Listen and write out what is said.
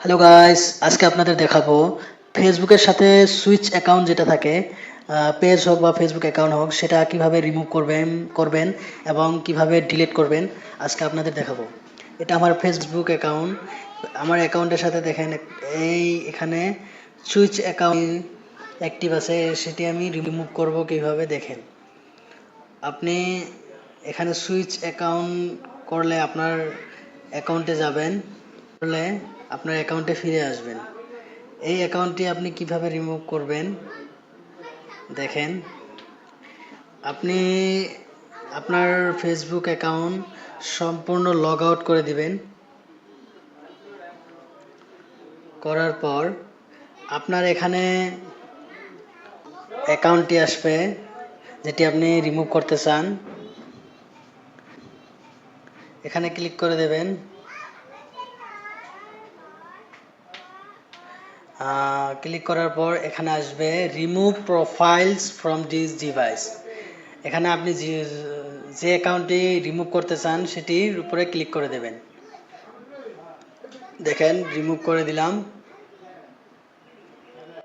Hello guys আজকে আপনাদের দেখাবো ফেসবুকের সাথে সুইচ অ্যাকাউন্ট যেটা থাকে পেজ হোক বা ফেসবুক অ্যাকাউন্ট হোক, সেটা কীভাবে রিমুভ করবেন করবেন এবং কীভাবে ডিলিট করবেন, আজকে আপনাদের দেখাবো। এটা আমার ফেসবুক অ্যাকাউন্ট। আমার অ্যাকাউন্টের সাথে দেখেন, এই এখানে সুইচ অ্যাকাউন্ট অ্যাক্টিভ আছে, সেটি আমি রিমুভ করব কীভাবে দেখেন। আপনি এখানে সুইচ অ্যাকাউন্ট করলে আপনার অ্যাকাউন্টে যাবেন, করলে আপনার অ্যাকাউন্টে ফিরে আসবেন। এই অ্যাকাউন্টটি আপনি কীভাবে রিমুভ করবেন? দেখেন, আপনি আপনার ফেসবুক অ্যাকাউন্ট সম্পূর্ণ লগ আউট করে দিবেন। করার পর আপনার এখানে অ্যাকাউন্টটি আসবে, যেটি আপনি রিমুভ করতে চান। এখানে ক্লিক করে দেবেন। ক্লিক করার পর এখানে আসবে remove profiles from this device এখানে আপনি যে যে অ্যাকাউন্টটি রিমুভ করতে চান, সেটির উপরে ক্লিক করে দেবেন। দেখেন রিমুভ করে দিলাম।